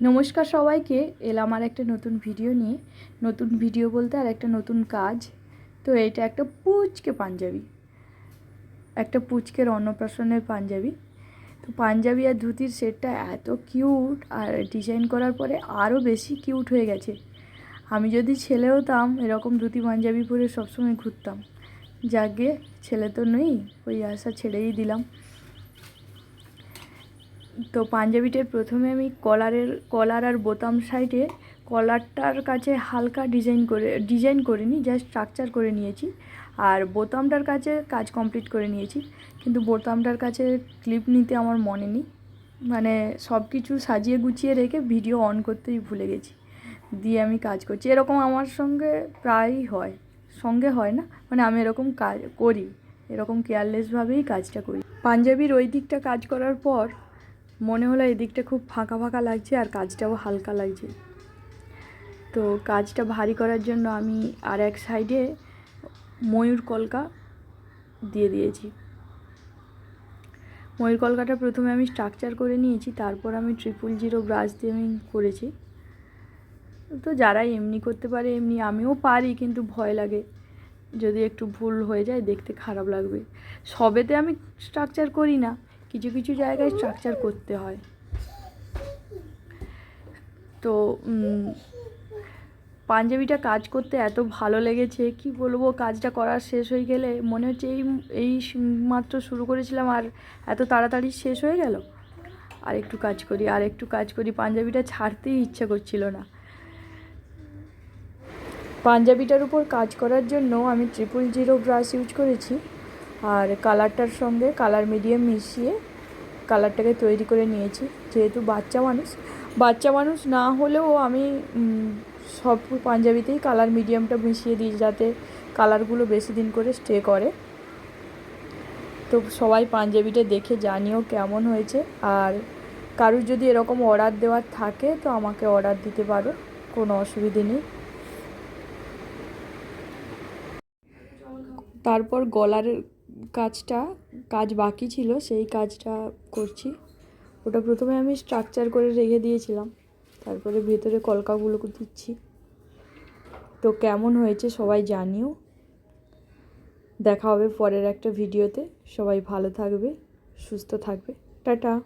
নমস্কার সবাইকে, এলাম আর একটা নতুন ভিডিও নিয়ে। নতুন ভিডিও বলতে আর একটা নতুন কাজ। তো এটা একটা পুচকে পাঞ্জাবি। একটা পুচকের অন্নপ্রাশনের পাঞ্জাবি। তো পাঞ্জাবি আর ধুতির সেটটা এত কিউট আর ডিজাইন করার পরে আরও বেশি কিউট হয়ে গেছে। আমি যদি ছেলে হতাম, এরকম ধুতি পাঞ্জাবি পরে সবসময় ঘুরতাম। যাকে ছেলে তো নেই, ওই আশা ছেড়েই দিলাম। তো পাঞ্জাবিটার প্রথমে আমি কলারের, কলার আর বোতাম সাইডে কলারটার কাছে হালকা ডিজাইন করে ডিজাইন করিনি জাস্ট স্ট্রাকচার করে নিয়েছি। আর বোতামটার কাছে কাজ কমপ্লিট করে নিয়েছি। কিন্তু বোতামটার কাছে ক্লিপ নিতে আমার মনে নেই। মানে সব কিছু সাজিয়ে গুছিয়ে রেখে ভিডিও অন করতেই ভুলে গেছি। দিয়ে আমি কাজ করছি। এরকম আমার সঙ্গে প্রায়ই হয়। সঙ্গে হয় না মানে আমি এরকম কাজ করি। এরকম কেয়ারলেসভাবেই কাজটা করি। পাঞ্জাবির ওই দিকটা কাজ করার পর মনে হলো এদিকটা খুব ফাঁকা ফাঁকা লাগছে আর কাজটাও হালকা লাগছে। তো কাজটা ভারী করার জন্য আমি আর এক সাইডে ময়ূর কলকা দিয়ে দিয়েছি। ময়ূর কলকাটা প্রথমে আমি স্ট্রাকচার করে নিয়েছি, তারপর আমি ট্রিপল জিরো ব্রাশ দিয়ে আমি করেছি। তো যারা এমনি করতে পারে, এমনি আমিও পারি, কিন্তু ভয় লাগে। যদি একটু ভুল হয়ে যায়, দেখতে খারাপ লাগবে। সবেতে আমি স্ট্রাকচার করি না। কিছু কিছু জায়গায় স্ট্রাকচার করতে হয়। তো পাঞ্জাবিটা কাজ করতে এত ভালো লেগেছে, কি বলব, কাজটা করা শেষ হয়ে গেলে মনে হচ্ছে এই এই মাত্র শুরু করেছিলাম আর এত তাড়াতাড়ি শেষ হয়ে গেল। আর একটু কাজ করি, আর একটু কাজ করি, পাঞ্জাবিটা ছাড়তেই ইচ্ছা করছিল না। পাঞ্জাবিটার উপর কাজ করার জন্য আমি ট্রিপল জিরো ব্রাশ ইউজ করেছি। আর কালারটার সঙ্গে কালার মিডিয়াম মিশিয়ে কালারটাকে তৈরি করে নিয়েছি, যেহেতু বাচ্চা মানুষ। বাচ্চা মানুষ না হলেও আমি সব পাঞ্জাবিতেই কালার মিডিয়ামটা মিশিয়ে দিই, যাতে কালারগুলো বেশি দিন করে স্টে করে। তো সবাই পাঞ্জাবিটা দেখে জানিও কেমন হয়েছে। আর কারুর যদি এরকম অর্ডার দেওয়ার থাকে, তো আমাকে অর্ডার দিতে পারো, কোনো অসুবিধে নেই। তারপর গলার কাজটা, কাজ বাকি ছিল, সেই কাজটা করছি। ওটা প্রথমে আমি স্ট্রাকচার করে রেখে দিয়েছিলাম। তারপরে ভেতরে কলকাগুলো দিচ্ছি। তো কেমন হয়েছে সবাই জানিও। দেখা হবে পরের একটা ভিডিওতে সবাই ভালো থাকবে, সুস্থ থাকবে। টাটা।